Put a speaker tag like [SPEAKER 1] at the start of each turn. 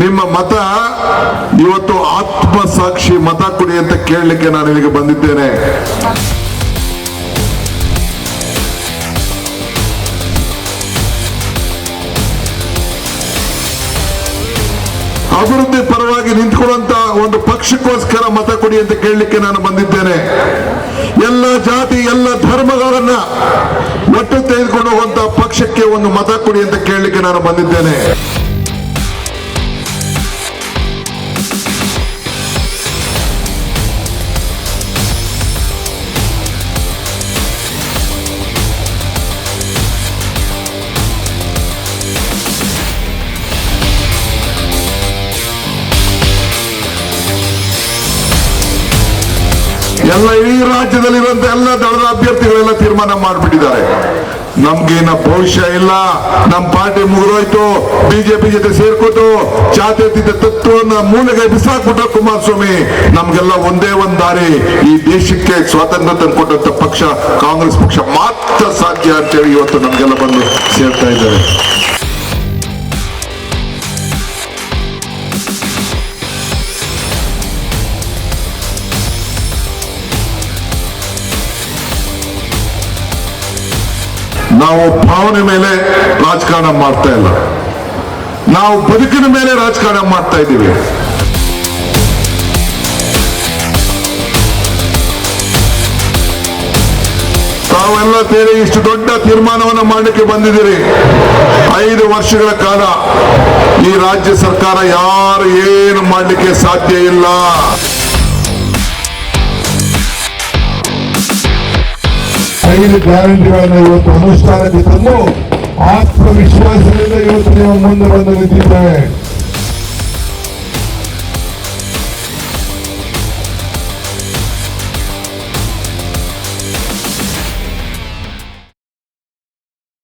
[SPEAKER 1] ನಿಮ್ಮ ಮತ ಇವತ್ತು ಆತ್ಮಸಾಕ್ಷಿ ಮತ ಕೊಡಿ ಅಂತ ಕೇಳಲಿಕ್ಕೆ ನಾನು ಇಲ್ಲಿಗೆ ಬಂದಿದ್ದೇನೆ. ಅಭಿವೃದ್ಧಿ ಪರವಾಗಿ ನಿಂತ್ಕೊಳ್ಳುವಂತ ಒಂದು ಪಕ್ಷಕ್ಕೋಸ್ಕರ ಮತ ಕೊಡಿ ಅಂತ ಕೇಳಲಿಕ್ಕೆ ನಾನು ಬಂದಿದ್ದೇನೆ. ಎಲ್ಲ ಜಾತಿ, ಎಲ್ಲ ಧರ್ಮಗಳನ್ನ ಒಟ್ಟು ತೆಗೆದುಕೊಂಡು ಹೋಗುವಂತ ಪಕ್ಷಕ್ಕೆ ಒಂದು ಮತ ಕೊಡಿ ಅಂತ ಕೇಳಲಿಕ್ಕೆ ನಾನು ಬಂದಿದ್ದೇನೆ. ಎಲ್ಲ ಇಡೀ ರಾಜ್ಯದಲ್ಲಿರುವಂತ ಎಲ್ಲ ದಳದ ಅಭ್ಯರ್ಥಿಗಳೆಲ್ಲ ತೀರ್ಮಾನ ಮಾಡಿಬಿಟ್ಟಿದ್ದಾರೆ. ನಮ್ಗೇನ ಭವಿಷ್ಯ ಇಲ್ಲ. ನಮ್ಮ ಪಾರ್ಟಿ ಮುಗಿದೋಯ್ತು. ಬಿಜೆಪಿ ಜೊತೆ ಸೇರ್ಕೊಟ್ಟು ಜಾತ್ಯತೀತ ತತ್ವವನ್ನ ಮೂಲೆಗೆ ಬಿಸಾಕ್ಬಿಟ್ಟ ಕುಮಾರಸ್ವಾಮಿ, ನಮ್ಗೆಲ್ಲ ಒಂದೇ ಒಂದ್ ದಾರಿ. ಈ ದೇಶಕ್ಕೆ ಸ್ವಾತಂತ್ರ್ಯ ತಂದುಕೊಟ್ಟಂತ ಪಕ್ಷ ಕಾಂಗ್ರೆಸ್ ಪಕ್ಷ ಮಾತ್ರ ಸಾಧ್ಯ ಅಂತೇಳಿ ಇವತ್ತು ನಮ್ಗೆಲ್ಲ ಬಂದು ಸೇರ್ತಾ ಇದ್ದಾರೆ. ನಾವು ಭಾವನೆ ಮೇಲೆ ರಾಜಕಾರಣ ಮಾಡ್ತಾ ಇಲ್ಲ. ನಾವು ಬದುಕಿನ ಮೇಲೆ ರಾಜಕಾರಣ ಮಾಡ್ತಾ ಇದ್ದೀವಿ. ತಾವೆಲ್ಲ ಸೇರಿ ಇಷ್ಟು ದೊಡ್ಡ ತೀರ್ಮಾನವನ್ನು ಮಾಡಲಿಕ್ಕೆ ಬಂದಿದ್ದೀರಿ. ಐದು ವರ್ಷಗಳ ಕಾಲ ಈ ರಾಜ್ಯ ಸರ್ಕಾರ ಯಾರು ಏನು ಮಾಡಲಿಕ್ಕೆ ಸಾಧ್ಯ ಇಲ್ಲ.
[SPEAKER 2] ಐದು ಗ್ಯಾರಂಟಿಗಳನ್ನು ಇವತ್ತು ಅನುಷ್ಠಾನಕ್ಕೆ ತಂದು ಆತ್ಮವಿಶ್ವಾಸದಿಂದ ಇವತ್ತು ನೀವು ಮುಂದೆ ಬಂದು ನಿಂತಿದ್ದೇವೆ